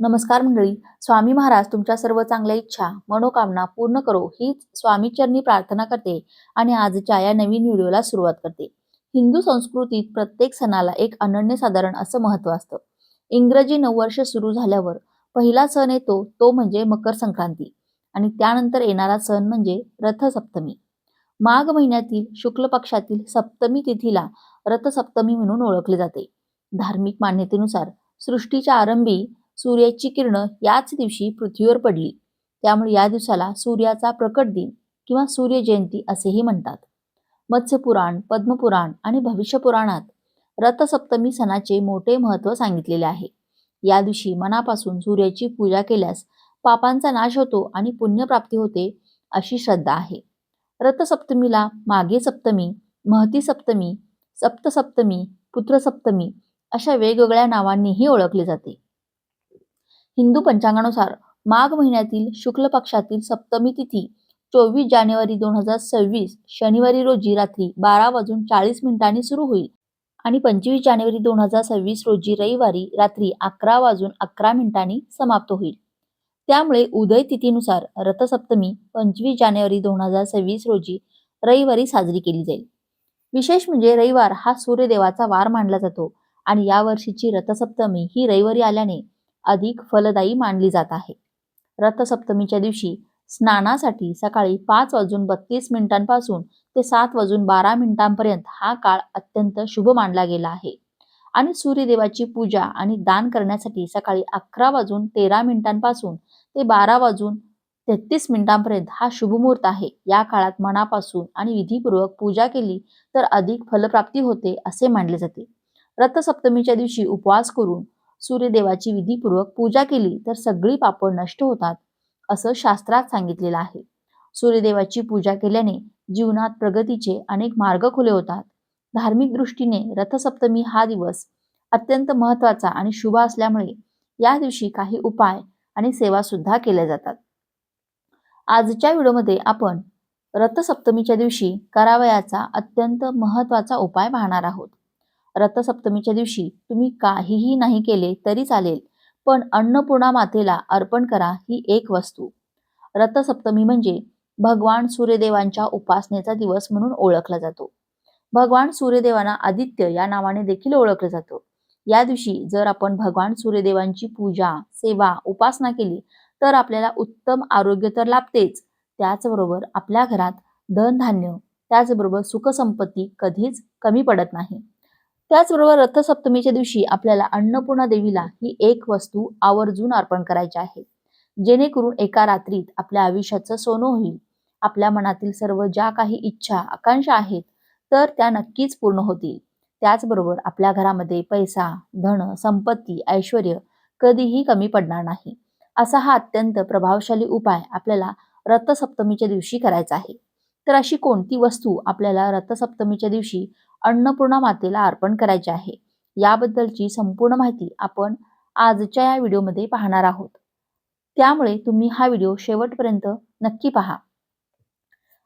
नमस्कार मंडळी स्वामी महाराज तुमच्या सर्व चांगल्या इच्छा मनोकामना पूर्ण करो हीच स्वामीचरणी प्रार्थना करते आणि आजच्या या नवीन व्हिडिओला सुरुवात करते. हिंदू संस्कृतीत प्रत्येक सणाला एक अनन्यसाधारण असं महत्त्व असतं. इंग्रजी नववर्ष सुरू झाल्यावर पहिला सण येतो तो म्हणजे मकर संक्रांती आणि त्यानंतर येणारा सण म्हणजे रथसप्तमी. माघ महिन्यातील शुक्ल पक्षातील सप्तमी तिथीला रथसप्तमी म्हणून ओळखले जाते. धार्मिक मान्यतेनुसार सृष्टीच्या आरंभी सूर्याची किरणं याच दिवशी पृथ्वीवर पडली. त्यामुळे या दिवसाला सूर्याचा प्रकट दिन किंवा सूर्यजयंती असेही म्हणतात. मत्स्यपुराण पद्मपुराण आणि भविष्यपुराणात रथसप्तमी सणाचे मोठे महत्त्व सांगितलेले आहे. या दिवशी मनापासून सूर्याची पूजा केल्यास पापांचा नाश होतो आणि पुण्यप्राप्ती होते अशी श्रद्धा आहे. रथसप्तमीला मागे सप्तमी महती सप्तमी सप्तसप्तमी पुत्रसप्तमी अशा वेगवेगळ्या नावांनीही ओळखले जाते. हिंदू पंचांगानुसार माघ महिन्यातील शुक्ल पक्षातील सप्तमी तिथी चोवीस जानेवारी दोन हजार सव्वीस शनिवारी रोजी रात्री बारा वाजून चाळीस मिनिटांनी सुरू होईल आणि पंचवीस जानेवारी दोन हजार सव्वीस रोजी रविवारी रात्री अकरा वाजून अकरा मिनिटांनी समाप्त होईल. त्यामुळे उदय तिथीनुसार रथसप्तमी पंचवीस जानेवारी दोन हजार सव्वीस रोजी रविवारी साजरी केली जाईल. विशेष म्हणजे रविवार हा सूर्यदेवाचा वार मानला जातो आणि या वर्षीची रथसप्तमी ही रविवारी आल्याने अधिक फलदायी मानली जात आहे. रथसप्तमीच्या दिवशी स्नानासाठी सकाळी पाच वाजून बत्तीस मिनिटांपासून ते सात वाजून बारा मिनिटांपर्यंत हा काळ अत्यंत शुभ मानला गेला आहे. आणि सूर्यदेवाची पूजा आणि दान करण्यासाठी सकाळी अकरा वाजून तेरा मिनिटांपासून ते बारा वाजून तेहतीस मिनिटांपर्यंत हा शुभमुहूर्त आहे. या काळात मनापासून आणि विधीपूर्वक पूजा केली तर अधिक फलप्राप्ती होते असे मानले जाते. रथसप्तमीच्या दिवशी उपवास करून सूर्यदेवाची विधीपूर्वक पूजा केली तर सगळी पापं नष्ट होतात असं शास्त्रात सांगितलेलं आहे. सूर्यदेवाची पूजा केल्याने जीवनात प्रगतीचे अनेक मार्ग खुले होतात. धार्मिक दृष्टीने रथसप्तमी हा दिवस अत्यंत महत्त्वाचा आणि शुभ असल्यामुळे या दिवशी काही उपाय आणि सेवा सुद्धा केल्या जातात. आजच्या व्हिडिओमध्ये आपण रथसप्तमीच्या दिवशी करावयाचा अत्यंत महत्त्वाचा उपाय पाहणार आहोत. रथसप्तमीच्या दिवशी तुम्ही काहीही नाही केले तरी चालेल पण अन्नपूर्णा मातेला अर्पण करा ही एक वस्तू. रथसप्तमी म्हणजे भगवान सूर्यदेवांच्या उपासनेचा दिवस म्हणून ओळखला जातो. भगवान सूर्यदेवांना आदित्य या नावाने देखील ओळखलं जातं. या दिवशी जर आपण भगवान सूर्यदेवांची पूजा सेवा उपासना केली तर आपल्याला उत्तम आरोग्य तर लाभतेच. त्याचबरोबर आपल्या घरात धनधान्य त्याचबरोबर सुखसंपत्ती कधीच कमी पडत नाही. त्याचबरोबर रथसप्तमीच्या दिवशी आपल्याला अन्नपूर्णा देवीला ही एक वस्तू आवर्जून अर्पण करायची आहे. जेणेकरून एका रात्रीत आपल्या आयुष्याचं सोनं होईल. आपल्या मनातील सर्व ज्या काही इच्छा आकांक्षा आहेत तर त्या नक्कीच पूर्ण होतील. त्याचबरोबर आपल्या घरामध्ये पैसा धन संपत्ती ऐश्वर कधीही कमी पडणार नाही. असा हा अत्यंत प्रभावशाली उपाय आपल्याला रथसप्तमीच्या दिवशी करायचा आहे. तर अशी कोणती वस्तू आपल्याला रथसप्तमीच्या दिवशी अन्नपूर्णा मातेला अर्पण करायचे आहे. याबद्दलची संपूर्ण माहिती आपण आजच्या या व्हिडिओमध्ये पाहणार आहोत. त्यामुळे तुम्ही हा व्हिडिओ शेवटपर्यंत नक्की पहा.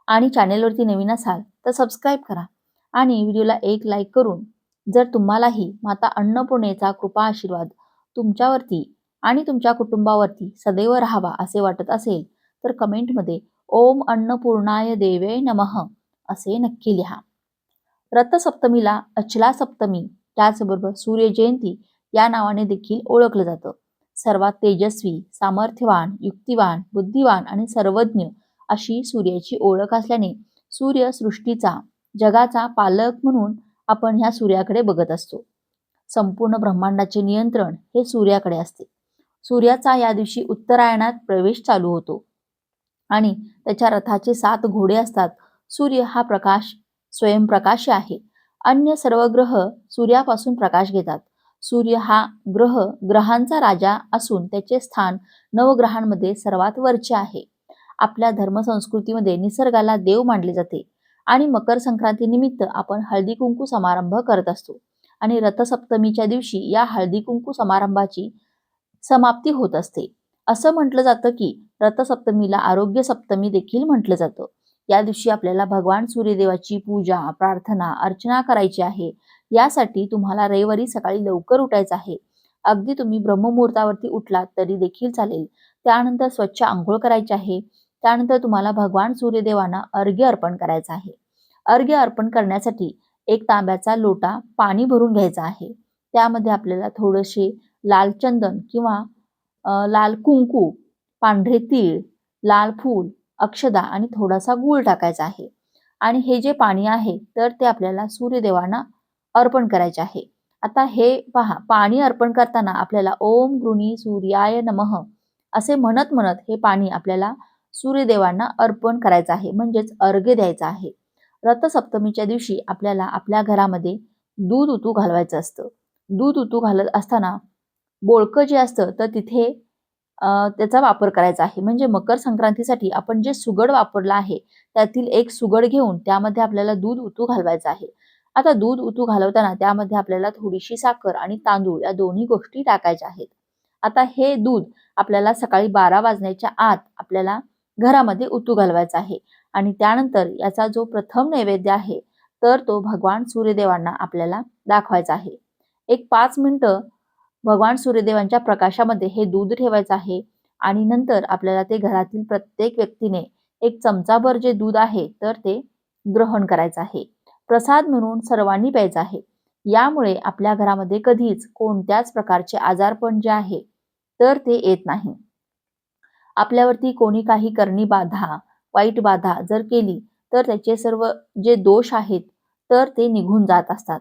आणि चॅनेलवरती नवीन असाल तर सबस्क्राईब करा आणि व्हिडिओला एक लाईक करून जर तुम्हालाही माता अन्नपूर्णेचा कृपा आशीर्वाद तुमच्यावरती आणि तुमच्या कुटुंबावरती सदैव राहावा असे वाटत असेल तर कमेंटमध्ये ओम अन्नपूर्णाय देवे नमः असे नक्की लिहा. रथसप्तमीला अचला सप्तमी त्याचबरोबर सूर्य जयंती या नावाने देखील ओळखलं जातं. सर्वात तेजस्वी सामर्थ्यवान युक्तिवान बुद्धिवान आणि सर्वज्ञ अशी सूर्याची ओळख असल्याने सूर्य सृष्टीचा जगाचा पालक म्हणून आपण ह्या सूर्याकडे बघत असतो. संपूर्ण ब्रह्मांडाचे नियंत्रण हे सूर्याकडे असते. सूर्याचा या दिवशी उत्तरायणात प्रवेश चालू होतो. आणि त्याच्या रथाचे सात घोडे असतात. सूर्य हा प्रकाश स्वयंप्रकाशी आहे. अन्य सर्व ग्रह सूर्यापासून प्रकाश घेतात. सूर्य हा ग्रह ग्रहांचा राजा असून त्याचे स्थान नवग्रहांमध्ये सर्वात वरचे आहे. आपल्या धर्मसंस्कृतीमध्ये निसर्गाला देव मानले जाते आणि मकर संक्रांती निमित्त आपण हळदी कुंकू समारंभ करत असतो आणि रथसप्तमीच्या दिवशी या हळदी कुंकू समारंभाची समाप्ती होत असते. असं म्हटलं जातं की रथसप्तमीला आरोग्य सप्तमी देखील म्हटलं जातं. या दिवशी आपल्याला भगवान सूर्यदेवाची पूजा प्रार्थना अर्चना करायची आहे. यासाठी तुम्हाला रविवारी सकाळी लवकर उठायचं आहे. अगदी तुम्ही ब्रह्ममुहूर्तावरती उठलात तरी देखील चालेल. त्यानंतर स्वच्छ आंघोळ करायची आहे. त्यानंतर तुम्हाला भगवान सूर्यदेवांना अर्घ्य अर्पण करायचं आहे. अर्घ्य अर्पण करण्यासाठी एक तांब्याचा लोटा पाणी भरून घ्यायचा आहे. त्यामध्ये आपल्याला थोडेसे लाल चंदन किंवा लाल कुंकू पांढरे तीळ लाल फूल अक्षदा आणि थोडासा गूळ टाकायचा आहे. आणि हे जे पाणी आहे तर ते आपल्याला सूर्यदेवांना अर्पण करायचे आहे. आता हे पहा पाणी अर्पण करताना आपल्याला ओम गृणी सूर्याय नमः असे म्हणत म्हणत हे पाणी आपल्याला सूर्यदेवांना अर्पण करायचं आहे म्हणजेच अर्घ्य द्यायचं आहे. रथसप्तमीच्या दिवशी आपल्याला आपल्या घरामध्ये दूध उतू घालवायचं असतं. दूध उतू घालत असताना बोळकं जे असतं तर तिथे त्याचा वापर करायचा आहे. म्हणजे मकर संक्रांतीसाठी आपण जे सुगड वापरला आहे त्यातील एक सुगड घेऊन त्यामध्ये आपल्याला दूध उतू घालवायचं आहे. आता दूध उतू घालवताना त्यामध्ये आपल्याला थोडीशी साखर आणि तांदूळ या दोन्ही गोष्टी टाकायच्या आहेत. आता हे दूध आपल्याला सकाळी बारा वाजण्याच्या आत आपल्याला घरामध्ये उतू घालवायचा आहे. आणि त्यानंतर याचा जो प्रथम नैवेद्य आहे तर तो भगवान सूर्यदेवांना आपल्याला दाखवायचा आहे. एक पाच मिनिटं भगवान सूर्यदेवांच्या प्रकाशामध्ये हे दूध ठेवायचं आहे. आणि नंतर आपल्याला ते घरातील प्रत्येक व्यक्तीने एक चमचाभर जे दूध आहे तर ते ग्रहण करायचं आहे. प्रसाद म्हणून सर्वांनी प्यायचा आहे. यामुळे आपल्या घरामध्ये कधीच कोणत्याच प्रकारचे आजारपण जे आहे तर ते येत नाही. आपल्यावरती कोणी काही करणी बाधा वाईट बाधा जर केली तर त्याचे सर्व जे दोष आहेत तर ते निघून जात असतात.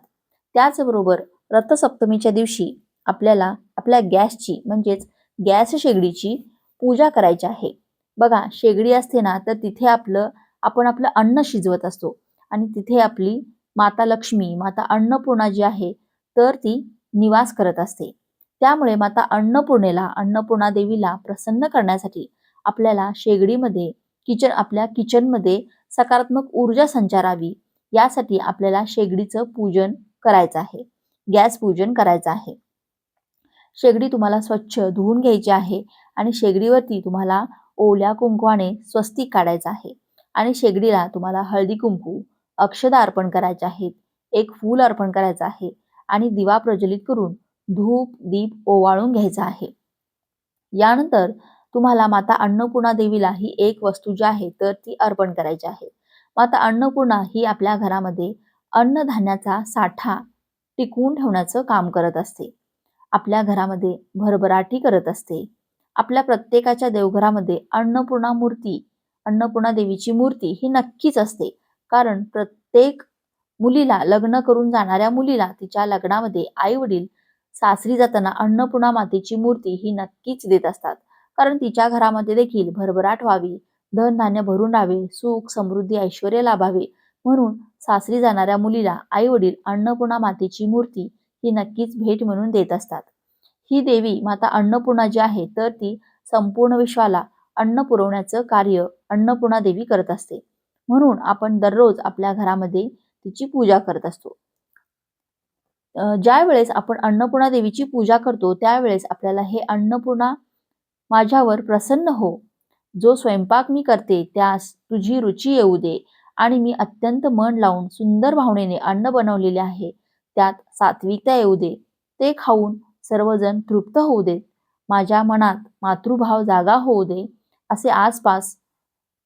त्याचबरोबर रथसप्तमीच्या दिवशी आपल्याला आपल्या गॅसची म्हणजेच गॅस शेगडीची पूजा करायची आहे. बघा शेगडी असते ना तर तिथे आपलं आपण आपलं अन्न शिजवत असतो. आणि तिथे आपली माता लक्ष्मी माता अन्नपूर्णा जी आहे तर ती निवास करत असते. त्यामुळे माता अन्नपूर्णेला अन्नपूर्णा देवीला प्रसन्न करण्यासाठी आपल्याला शेगडीमध्ये किचन आपल्या किचनमध्ये सकारात्मक ऊर्जा संचारावी यासाठी आपल्याला शेगडीचं पूजन करायचं आहे. गॅस पूजन करायचं आहे. शेगडी तुम्हाला स्वच्छ धुवून घ्यायची आहे आणि शेगडीवरती तुम्हाला ओल्या कुंकवाने स्वस्तिक काढायचं आहे. आणि शेगडीला तुम्हाला हळदी कुंकू अक्षदा अर्पण करायचे आहेत. एक फूल अर्पण करायचं आहे आणि दिवा प्रज्वलित करून धूप दीप ओवाळून घ्यायचा आहे. यानंतर तुम्हाला माता अन्नपूर्णा देवीला ही एक वस्तू जी आहे तर ती अर्पण करायची आहे. माता अन्नपूर्णा ही आपल्या घरामध्ये अन्नधान्याचा साठा टिकवून ठेवण्याचं काम करत असते. आपल्या घरामध्ये भरभराटी करत असते. आपल्या प्रत्येकाच्या देवघरामध्ये अन्नपूर्णा मूर्ती अन्नपूर्णा देवीची मूर्ती ही नक्कीच असते. कारण प्रत्येक मुलीला लग्न करून जाणाऱ्या मुलीला तिच्या लग्नामध्ये आई वडील सासरी जाताना अन्नपूर्णा मातेची मूर्ती ही नक्कीच देत असतात. कारण तिच्या घरामध्ये देखील भरभराट व्हावी धनधान्य भरून राहावे सुख समृद्धी ऐश्वर लाभावे. म्हणून सासरी जाणाऱ्या मुलीला आई वडील अन्नपूर्णा मातेची मूर्ती ही नक्कीच भेट म्हणून देत असतात. ही देवी माता अन्नपूर्णा जी आहे तर ती संपूर्ण विश्वाला अन्न पुरवण्याचं कार्य अन्नपूर्णा देवी करत असते. म्हणून आपण दररोज आपल्या घरामध्ये तिची पूजा करत असतो. ज्या वेळेस आपण अन्नपूर्णा देवीची पूजा करतो त्यावेळेस आपल्याला हे अन्नपूर्णा माझ्यावर प्रसन्न हो. जो स्वयंपाक मी करते त्यास तुझी रुची येऊ दे. आणि मी अत्यंत मन लावून सुंदर भावनेने अन्न बनवलेले आहे. त्यात सात्विकता येऊ दे. ते खाऊन सर्वजण तृप्त होऊ देत. माझ्या मनात मातृभाव जागा होऊ दे असे आसपास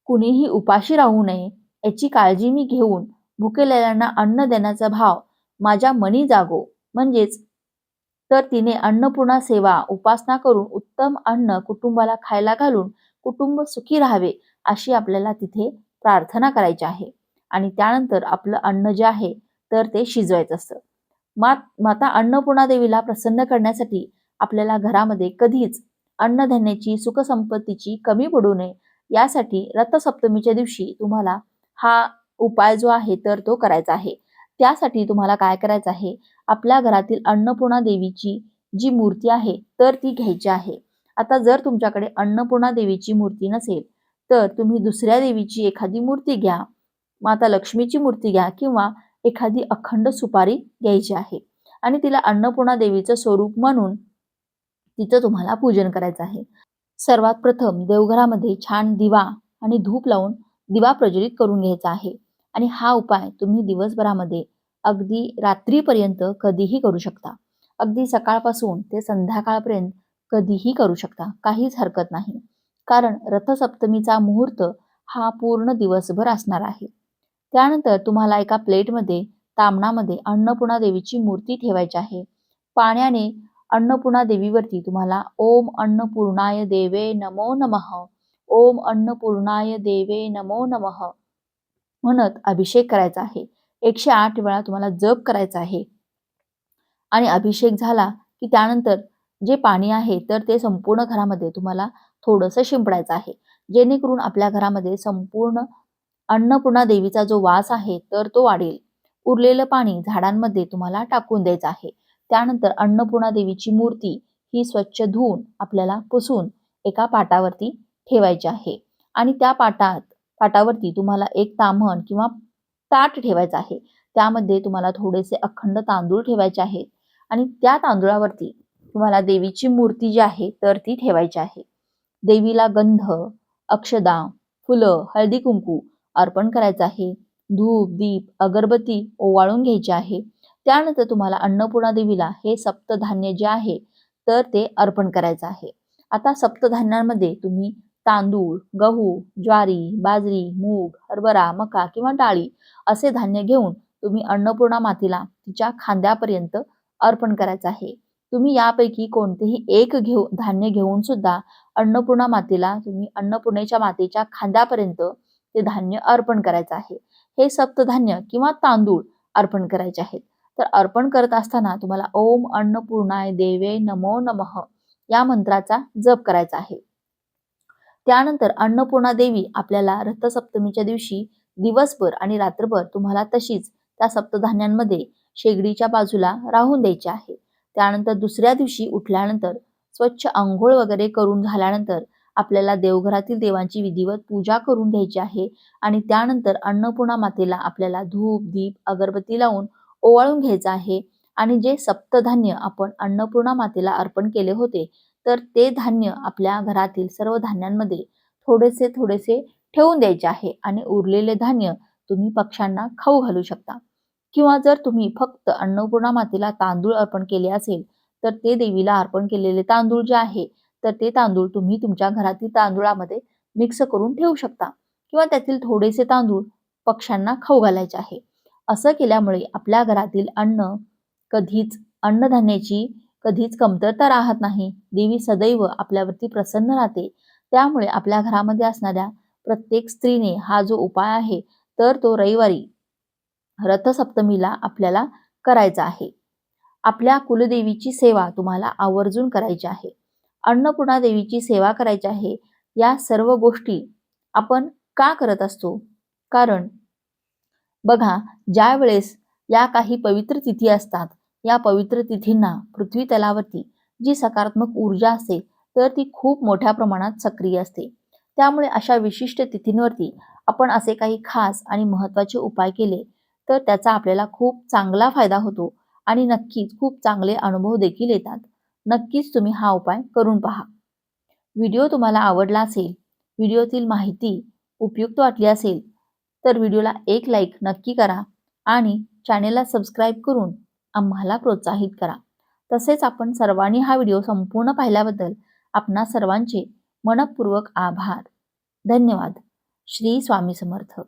कुणीही उपाशी राहू नये याची काळजी मी घेऊन भुकेलेल्यांना अन्न देण्याचा भाव माझ्या मनी जागो. म्हणजेच तर तिने अन्नपूर्णा सेवा उपासना करून उत्तम अन्न कुटुंबाला खायला घालून कुटुंब सुखी राहावे अशी आपल्याला तिथे प्रार्थना करायची आहे. आणि त्यानंतर आपलं अन्न जे आहे तर ते शिजवायचं असतं. मात माता अन्नपूर्णा देवीला प्रसन्न करण्यासाठी आपल्याला घरामध्ये कधीच अन्नधान्याची सुखसंपत्तीची कमी पडू नये. यासाठी रथसप्तमीच्या दिवशी तुम्हाला हा उपाय जो आहे तर तो करायचा आहे. त्यासाठी तुम्हाला काय करायचं आहे? आपल्या घरातील अन्नपूर्णा देवीची जी मूर्ती आहे तर ती घ्यायची आहे. आता जर तुमच्याकडे अन्नपूर्णा देवीची मूर्ती नसेल तर तुम्ही दुसऱ्या देवीची एखादी मूर्ती घ्या. माता लक्ष्मीची मूर्ती घ्या किंवा एखादी अखंड सुपारी घ्यायची आहे. आणि तिला अन्नपूर्णा देवीचं स्वरूप म्हणून तिचं तुम्हाला पूजन करायचं आहे. सर्वात प्रथम देवघरामध्ये छान दिवा आणि धूप लावून दिवा प्रज्वलित करून घ्यायचा आहे. आणि हा उपाय तुम्ही दिवसभरामध्ये अगदी रात्रीपर्यंत कधीही करू शकता. अगदी सकाळपासून ते संध्याकाळपर्यंत कधीही करू शकता. काहीच हरकत नाही. कारण रथसप्तमीचा मुहूर्त हा पूर्ण दिवसभर असणार आहे. त्यानंतर तुम्हाला एका प्लेटमध्ये तामणामध्ये अन्नपूर्णा देवीची मूर्ती ठेवायची आहे. पाण्याने अन्नपूर्णा देवीवरती तुम्हाला ओम अन्नपूर्णाय देवे नमो नमः ओम अन्नपूर्णाय देवे नमो नमः म्हणत अभिषेक करायचा आहे. एकशे आठ वेळा तुम्हाला जप करायचा आहे. आणि अभिषेक झाला की त्यानंतर जे पाणी आहे तर ते संपूर्ण घरामध्ये तुम्हाला थोडंसं शिंपडायचं आहे. जेणेकरून आपल्या घरामध्ये संपूर्ण अन्नपूर्णा देवीचा जो वास आहे तर तो वाढेल. उरलेलं पाणी झाडांमध्ये तुम्हाला टाकून द्यायचं आहे. त्यानंतर अन्नपूर्णा देवीची मूर्ती ही स्वच्छ धुवून आपल्याला पुसून एका पाटावरती ठेवायची आहे. आणि त्या पाटात पाटावरती तुम्हाला एक ताम्हण किंवा ताट ठेवायचं आहे. त्यामध्ये तुम्हाला थोडेसे अखंड तांदूळ ठेवायचे आहेत. आणि त्या तांदूळावरती तुम्हाला देवीची मूर्ती जी आहे तर ती ठेवायची आहे. देवीला गंध अक्षदा फुलं हळदी कुंकू अर्पण करायचं आहे. धूप दीप अगरबत्ती ओवाळून घ्यायची आहे. त्यानंतर तुम्हाला अन्नपूर्णा देवीला हे सप्तधान्य जे आहे तर ते अर्पण करायचं आहे. आता सप्तधान्यांमध्ये तुम्ही तांदूळ गहू ज्वारी बाजरी मूग हरभरा मका किंवा डाळी असे धान्य घेऊन तुम्ही अन्नपूर्णा मातेला तिच्या खांद्यापर्यंत अर्पण करायचं आहे. तुम्ही यापैकी कोणतेही एक घेऊ धान्य घेऊन सुद्धा अन्नपूर्णा मातेला तुम्ही अन्नपूर्णेच्या मातेच्या खांद्यापर्यंत ते धान्य अर्पण करायचं आहे. हे सप्तधान्य किंवा तांदूळ अर्पण करायचे आहेत. तर अर्पण करत असताना तुम्हाला ओम अन्नपूर्णाय देवे नमो नमः या मंत्राचा जप करायचा आहे. त्यानंतर अन्नपूर्णा देवी आपल्याला रथसप्तमीच्या दिवशी दिवसभर आणि रात्रभर तुम्हाला तशीच त्या सप्तधान्यांमध्ये शेगडीच्या बाजूला राहून द्यायची आहे. त्यानंतर दुसऱ्या दिवशी उठल्यानंतर स्वच्छ आंघोळ वगैरे करून झाल्यानंतर आपल्याला देवघरातील देवांची विधिवत पूजा करून घ्यायची आहे आणि त्यानंतर अन्नपूर्णा मातेला आपल्याला धूप दीप अगरबत्ती लावून ओवाळून घ्यायचं आहे. आणि जे सप्तधान्य आपण अन्नपूर्णा मातेला अर्पण केले होते तर ते धान्य आपल्या घरातील सर्व धान्यांमध्ये थोडेसे थोडेसे ठेवून द्यायचे आहे आणि उरलेले धान्य तुम्ही पक्ष्यांना खाऊ घालू शकता. किंवा जर तुम्ही फक्त अन्नपूर्णा मातेला तांदूळ अर्पण केले असेल तर ते देवीला अर्पण केलेले तांदूळ जे आहे तर ते तांदूळ तुम्ही तुमच्या घरातील तांदूळामध्ये मिक्स करून ठेवू शकता. किंवा त्यातील थोडेसे तांदूळ पक्ष्यांना खाऊ घालायचे आहे. असं केल्यामुळे आपल्या घरातील अन्न कधीच अन्नधान्याची कधीच कमतरता राहत नाही. देवी सदैव आपल्यावरती प्रसन्न राहते. त्यामुळे आपल्या घरामध्ये असणाऱ्या प्रत्येक स्त्रीने हा जो उपाय आहे तर तो रविवारी रथसप्तमीला आपल्याला करायचा आहे. आपल्या कुलदेवीची सेवा तुम्हाला आवर्जून करायची आहे. अन्नपूर्णा देवीची सेवा करायची आहे. या सर्व गोष्टी आपण का करत असतो? कारण बघा ज्या वेळेस या काही पवित्र तिथी असतात या पवित्र तिथींना पृथ्वी तलावरती जी सकारात्मक ऊर्जा असते तर ती खूप मोठ्या प्रमाणात सक्रिय असते. त्यामुळे अशा विशिष्ट तिथींवरती आपण असे काही खास आणि महत्त्वाचे उपाय केले तर त्याचा आपल्याला खूप चांगला फायदा होतो आणि नक्कीच खूप चांगले अनुभव देखील येतात. नक्कीच तुम्ही हा उपाय करून पहा. व्हिडिओ तुम्हाला आवडला असेल व्हिडिओतील माहिती उपयुक्त वाटली असेल तर व्हिडिओला एक लाईक नक्की करा आणि चॅनेलला सबस्क्राईब करून आम्हाला प्रोत्साहित करा. तसेच आपण सर्वांनी हा व्हिडिओ संपूर्ण पाहिल्याबद्दल आपणा सर्वांचे मनपूर्वक आभार. धन्यवाद. श्री स्वामी समर्थ.